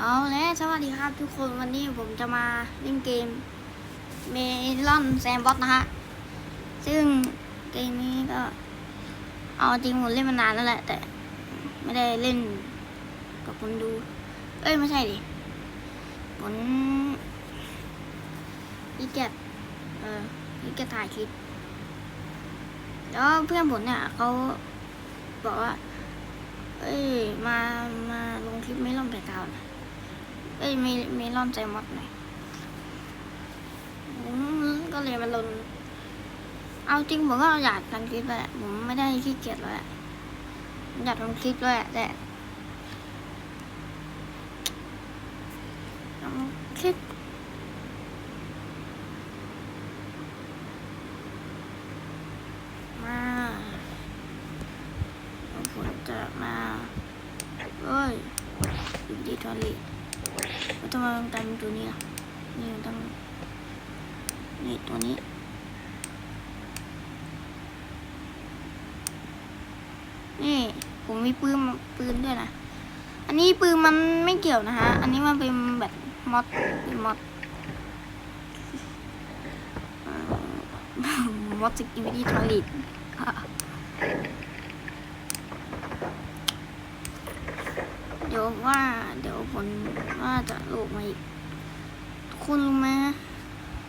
เอาแล้วสวัสดีครับทุกคนวันนี้ผมจะมาเล่นเกมเมลอนแซมบอกนะฮะ ซึ่งเกมนี้ก็ เอาจริงผมเล่นมานานแล้วแหละ แต่ไม่ได้เล่นกับคนดู เอ้ย ไม่ใช่ดิผมอีเก็บเอออีเก็บถ่ายคลิปแล้วเพื่อนผมเนี่ยเขาบอกว่า เอ้ย มา มาลงคลิปไม่ลองไก่เตานะ เอ้ยไม่ไม่ลอนใจมดหน่อยผมก็เลยมาลงเอาจริงผมก็อยากทำคลิปแหละผมไม่ได้ขี้เกียจแล้วแหละอยากทำคลิปด้วยแหละแต่คลิปมาผมจะมาเอ้ยดีทอรี มันทำไมมันกายเป็นตัวนี้ล่ะนี่มันต้องนี่ตัวนี้นี่ผมมีปืนปืนด้วยนะอันนี้ปืนมันไม่เกี่ยวนะฮะ อันนี้มันเป็นแบบมอดเป็นมอดมอดสกิวิตี้ทอริตเดี๋ยวว่า เดี๋ยว ผมว่าจะโหลดมาอีก คุณรู้ไหม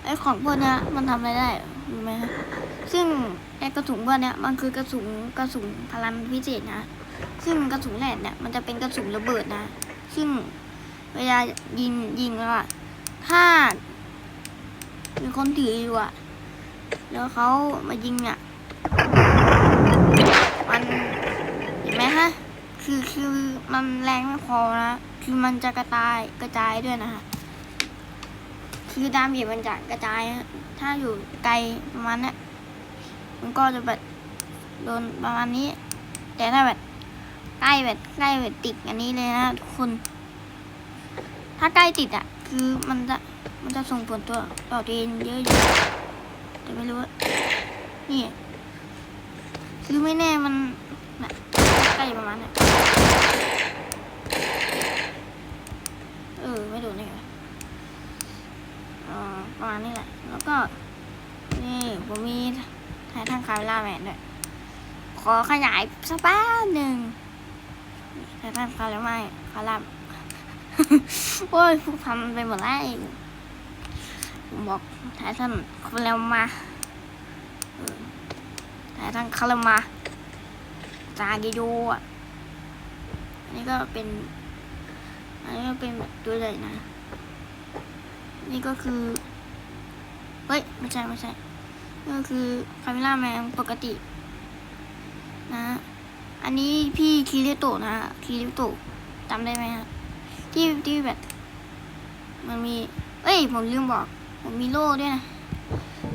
ไอ้ของพวกเนี้ยมันทำอะไรได้รู้ไหมฮะซึ่งไอ้กระสุนพวกเนี้ยมันคือกระสุนกระสุนพลังพิเศษนะ ซึ่งกระสุนแหลกเนี่ยมันจะเป็นกระสุนระเบิดนะ ซึ่งเวลายิงยิงแล้วอะถ้ามีคนถืออยู่อะแล้วเขามายิงอะมันเห็นไหมฮะ คือคือมันแรงไม่พอนะ คือมันจะกระจายกระจายด้วยนะฮะคือดาเมจมันจะกระจาย ถ้าอยู่ไกลประมาณนี้มันก็จะแบบโดนประมาณนี้ แต่ถ้าแบบใกล้แบบใกล้แบบติดอันนี้เลยนะทุกคน ถ้าใกล้ติดอะ คือมันจะมันจะส่งผลตัวต่อตัวเองเยอะอยู่แต่ไม่รู้ว่านี่คือไม่แน่มันใกล้ประมาณนี้ยเออ ไม่โดนได้ไงอ่าประมาณนี้แหละ แล้วก็ นี่ผมมีถ่ายทางคาเวล่าแมนด้วยขอขยายสักแป๊บหนึ่งถ่ายทางคาแล้วไม่คาร่าโอ้ยพูดทำไปหมดแล้วผมบอกถ่ายทานคาแล้วมาถ่ายทางคาแล้วมาจากิโยอะนนี้ก็เป็น อันนี้เป็นแบบตัวใหญ่นะ นี่ก็คือ เฮ้ย ไม่ใช่ไม่ใช่ก็คือคาเมล่าแมนปกติ นะ อันนี้พี่คิริโตะนะคิริโตะจำได้ไหมฮะที่ที่แบบ มันมี เอ้ย ผมลืมบอก ผมมีโล่ด้วยนะ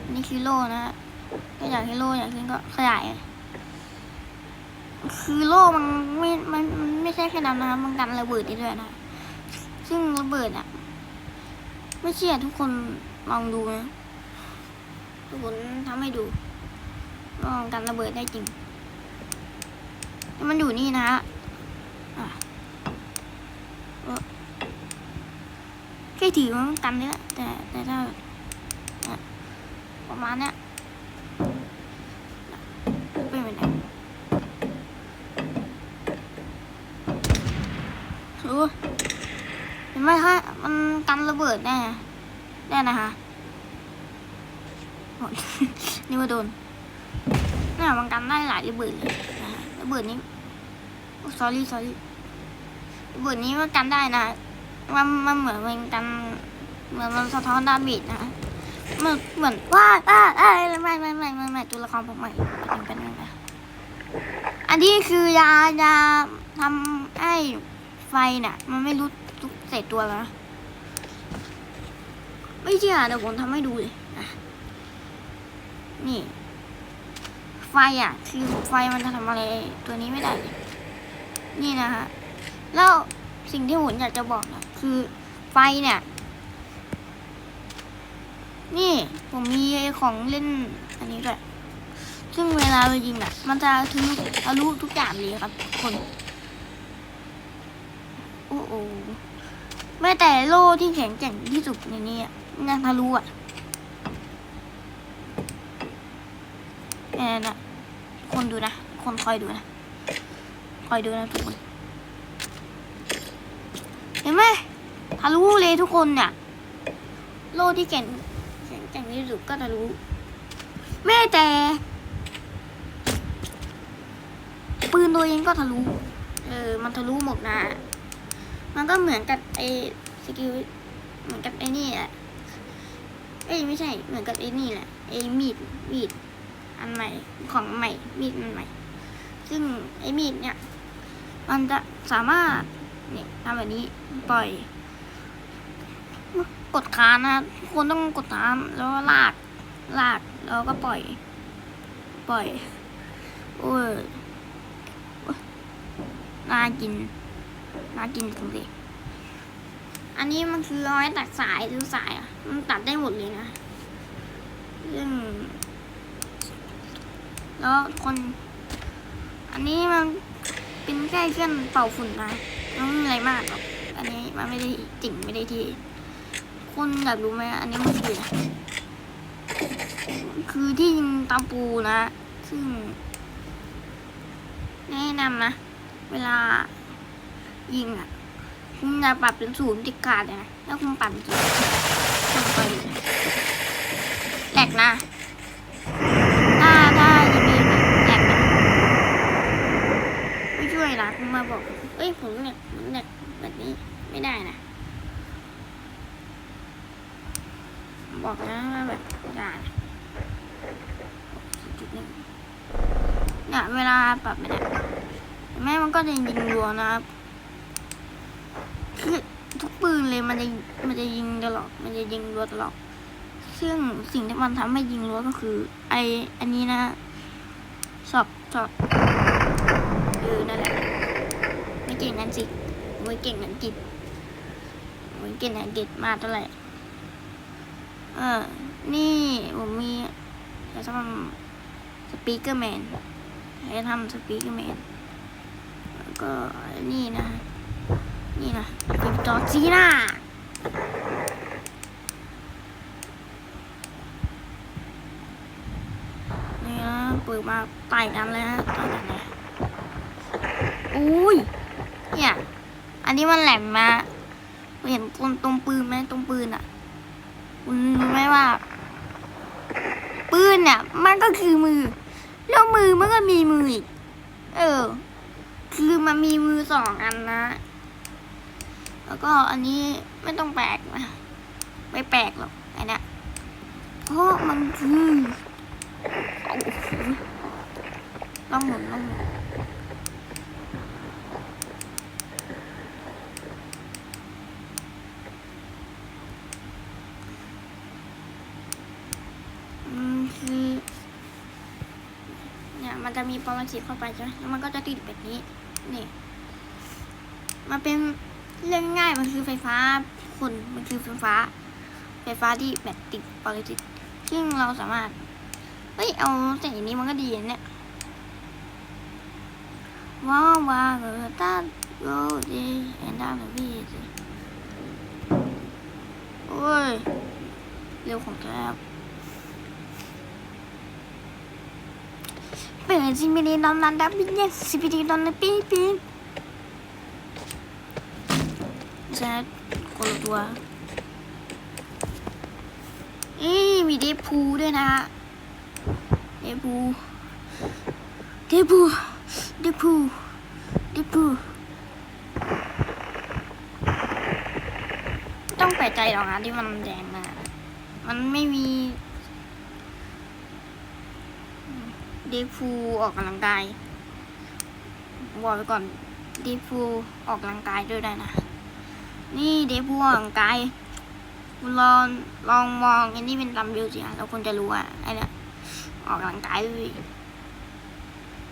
นนี้คือโล่นะก็อยากให้โล่อยากเล่นก็ขยาย คือโล่มันไม่มันมันไม่ใช่แค่นั้นนะครับมันกันระเบิดได้ด้วยนะ ซึ่งระเบิดอะ ไม่เชื่อทุกคนลองดูนะผมทำให้ดูว่ามันกันระเบิดได้จริงแต่มันอยู่นี่นะฮะแค่ถือมันกันนี่แหละแต่แต่ถ้าประมาณเนี้ยเป็นไปไหนรู้เห็น ไหมคะมันกันระเบิดแน่แน่นะคะนี่มาโดนเนี่ยมันกันได้หลายระเบิดเลยนะฮะระเบิดนี้ sorry sorry ระเบิดนี้มันกันได้นะมันมันเหมือนมันกันเหมือนมันสะท้อนดาเมจนะมันเหมือนว่าอ่าอ่าไม่ไม่ไม่ไม่ไม่ตัวละครผมใหม่เป็นเป็นยังไงอันนี้คือยายาทำให้ไฟเนี่ยมันไม่รู้ทุ กเศษตัวแล้วนะ ไม่เชื่อเดี๋ยวผมทำให้ดูเลยนี่ ไฟอะ คือไฟมันจะทำอะไรตัวนี้ไม่ได้เลยนี่นะฮะ แล้วสิ่งที่ผมอยากจะบอกนะคือไฟเนี่ย นี่ผมมีของเล่นอันนี้ด้วย ซึ่งเวลาเรายิงอะ มันจะทะลุทะลุทุกอย่างเลยครับคน โอ้โห แม้แต่โล่ที่แข็งแกร่งที่สุดในนี้อะนยังทะลุอะแค่นั้นะคนดูนะ คนคอยดูนะ คอยดูนะทุกคน เห็นไหมทะลุเลยทุกคนเนี่ย โล่ที่แข็งแข็งแกร่งที่สุดก็ทะลุแม้แต่ ปืนตัวเองก็ทะลุ เออ มันทะลุหมดนะ มันก็เหมือนกับไอ้สกิลเหมือนกับไอ้นี่แหละเอ้ยไม่ใช่เหมือนกับไอ้นี่แหละไอ้มีดมีดอันใหม่ของใหม่มีดอันใหม่ ซึ่งไอ้มีดเนี่ย มันจะสามารถเนี่ยทำแบบนี้ปล่อย กดค้างนะทุกคนต้องกดค้างแล้วลากลากแล้วก็ปล่อย ปล่อยโอ้ยน่ากิน น่ากินจริงเลยอันนี้มันคือเอาไว้ตัดสายหรือสายอะ มันตัดได้หมดเลยนะซึ่งแล้วคน อันนี้มันเป็นแค่เครื่องเป่าฝุ่นนะไม่มีอะไรมากหรอกอันนี้มันไม่ได้จริงไม่ได้ที่คนอยากรู้ไหมอันนี้มันคืออะคือที่ยิงตาปูนะ ซึ่งแนะนำนะ เวลา ยิงอะคุณอย่าปรับเป็นศูนย์ติดขาดเลยนะถ้าคุณปรับจริงคุณไปแหลกนะถ้าถ้ายิงเองแหลกนะไม่ช่วยนะคุณมาบอกเอ้ยผมแหลกผมแหลกแบบนี้ไม่ได้นะบอกนะว่าแบบอย่านจุดหนึ่งเนี่ยเวลาปรับไม่ได้แม่มันก็จะยิงรัวนะครับ คือทุกปืนเลยมันจะมันจะยิงตลอดมันจะยิงรัวตลอดซึ่งสิ่งที่มันทำให้ยิงรัวก็คือ ไออันนี้นะสอบสอบเออนั่นแหละไม่เก่งกันสิไม่เก่งอังกฤษไม่เก่งอังกฤษมาเท่าไหร่เออนี่ผมมีจะทำสปีกเกอร์แมนจะทำสปีกเกอร์แมนแล้วก็นี่นะ นี่นะเป็นจอจีน่านี่นะเปิดมาไต่กันเลยฮะไต่กันเลยอุ้ยเนี่ยอันนี้มันแหลมมาเห็นตรงตรงปืนไหมตรงปืนอะคุณรู้ไหมว่า ปืนเนี่ยมันก็คือมือ แล้วมือมันก็มีมืออีกเออ คือมันมีมือสองอันนะ แล้วก็อันนี้ไม่ต้องแปลกนะ ไม่แปลกหรอกไอ้เนี่เพราะมันคือต้องหมุนต้องหมุนอืมคือเนี่ยมันจะมีปรสิตเข้าไปใช่ไหมแล้วมันก็จะติดแบบนี้ นี่ มันเป็น เรื่องง่ายมันคือไฟฟ้าคุณมันคือไฟฟ้า ไฟฟ้าที่แบบติดปรสิซึ่งเราสามารถเฮ้ยเอาแต่อย่างนี้มันก็ดีนเนี่ยว้าวว้าวเออตาโอ้ดีเอ็นด้าหรือพี่สิโอ้ย เร็วของแกครับเปิดซิมิลีนอนนันดับบินเยสซิบิลีนอนนับปีปี จะคนละตัวเอ้ยมีเดพูด้วยนะฮะเดพูเดพูเดพูเดพูต้องแปลกใจหรอกนะที่มันแดงมา มันไม่มีเดฟูออกกำลังกายบอกไปก่อนเดฟูออกกำลังกายด้วยได้นะ นี่เดฟูออกลังกายคุณลองลองมองอันนี้เป็นลำวิวสิฮะแล้วคุณจะรู้ว่าไอ้เนี่ยออกกำลังกายด้วย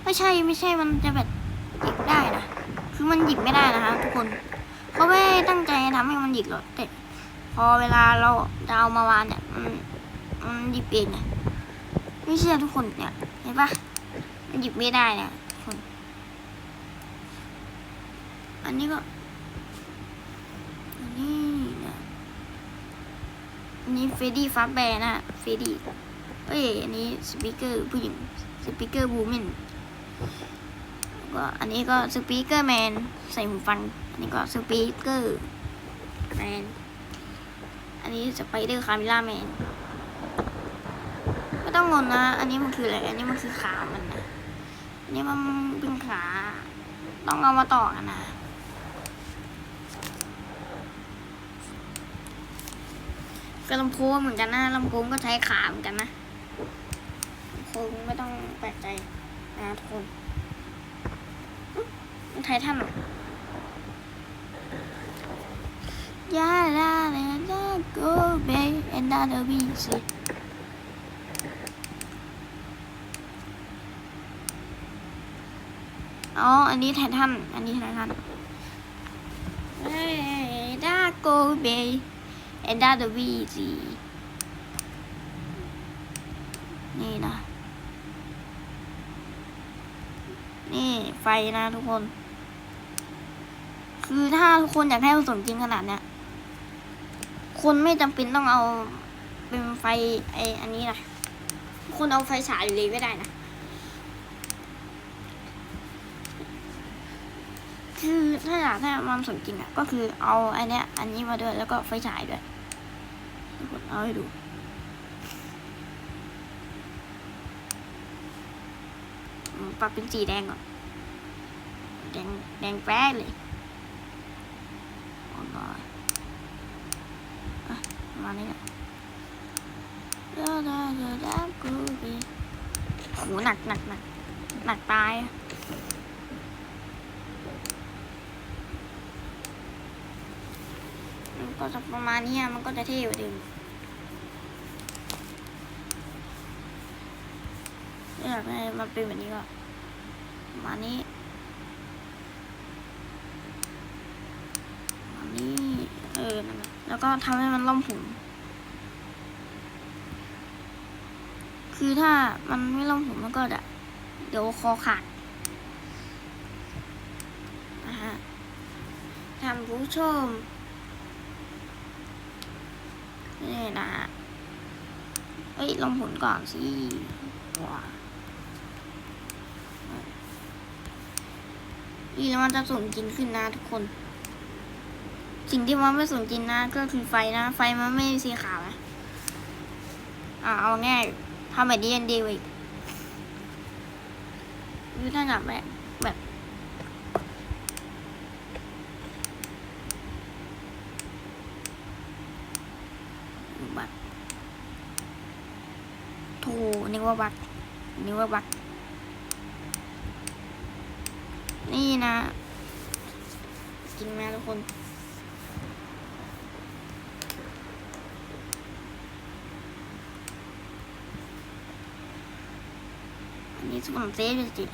ไม่ใช่ไม่ใช่มันจะแบบหยิบได้นะคือมันหยิบไม่ได้นะคะ ทุกคนเขาไม่ตั้งใจทำให้มันหยิบหรอกแต่พอเวลาเราจะเอามาวางเนี่ยมันมันหยิบเองไงไม่เชื่อทุกคนเนี่ยเห็นปะมันหยิบไม่ได้เนี่ยคน อันนี้ก็ นี่นะอันนี้เฟดดี้ฟ้าแบร์นะเฟดดี้เอ้ยอันนี้สปีกเกอร์ผู้หญิงสปีกเกอร์บูมินก็อันนี้ก็สปีกเกอร์แมนใส่หูฟังอันนี้ก็สปีกเกอร์แมนอันนี้สไปเดอร์คามิล่าแมนไม่ต้องงงนะ อันนี้มันคืออะไร อันนี้มันคือขามันนะอันนี้มันเป็นขา ต้องเอามาต่อกันนะ ก็ลำโพงเหมือนกันนะลำโพงก็ใช้ขาเหมือนกันนะลำโพงไม่ต้องแปลกใจนะทุกคนอุ๊ยมันไททันหรอยาลาเลนาโกเบแอนดาเดบีซีอ๋อ อันนี้ไททัน อันนี้ไททันเฮ้ยดาโกเบ and that the VG นี่นะ นี่ไฟนะทุกคน คือถ้าทุกคนอยากให้มันสมจริงขนาดเนี้ยคนไม่จำเป็นต้องเอาเป็นไฟไออันนี้นะ คุณเอาไฟฉายเลยไม่ได้นะ คือถ้าอยากให้มันสมจริงอะ ก็คือเอาอันเนี้ย อันนี้มาด้วยแล้วก็ไฟฉายด้วยกคนเอาให้ดู ปรับเป็นสีแดงก่อน แดงแดงแป๊ดเลยโอ้ยอะมาณนี้แหละดาดาดาดากูบีโหหนักหนักหนักหนักตายอะมัน ก็จะประมาณนี้มันก็จะเท่กว่าเดิมอยากให้มันเป็นแบบนี้ก็ประมาณนี้อันนี้เออนั่นแหละแล้วก็ทำให้มันล่อมผม คือถ้ามันไม่ล่อมผมมันก็จะเดี๋ยวคอขาดนะฮะท่านผู้ชม นี่นะฮะเอ้ยลองผลก่อนสิว้าอีแล้วมันจะสูงจริงขึ้นนะทุกคน สิ่งที่มันไม่สนจริงนะ ก็คือไฟนะ ไฟมันไม่สีขาวนะอ่าเอาง่ายทำแบบนี้ยังดีกว่าอีกคือถ้าแบบแบบแบบบักโถนึก ว่าบักนึกว่าบักนี่นะจริงไหมทุกคนอันนี้ผมเซฟจริง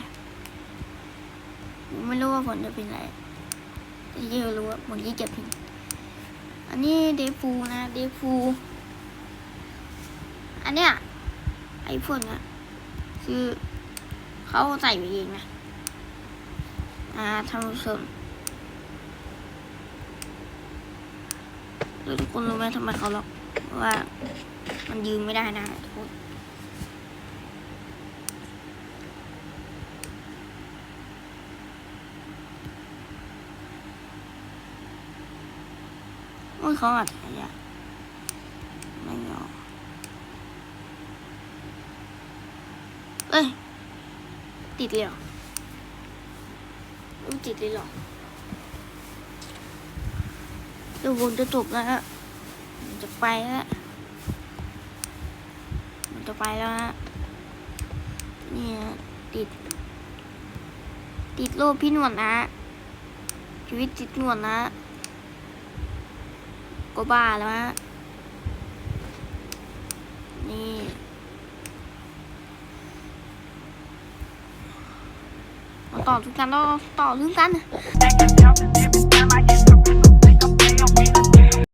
ผมไม่รู้ว่าผลจะเป็นอะไรแต่ยี่รู้ว่าผลยี่เก็บพิมพ์อันนี้เดฟูนะ เดฟู อันเนี้ย ไอ้พวกนี้คือเขาใส่ไปเองนะอ่าท่านผู้ชมแล้วทุกคนรู้ไหมทำไมเขาล็อกว่ามันยืมไม่ได้นะทุกคนอุ้ยเขาอัดอะไรอะไม่ยอม เอ้ย ติดเลยเหรอติดเลยเหรอเดี๋ยวผมจะจบแล้วฮะผมจะไปแล้วผมจะไปแล้วฮะเนี่ยติด ติดโรคพี่หนวดนะ ชีวิตติดหนวดนะ ก็บ้าแล้วฮะ นี่ มาต่อทุกกัน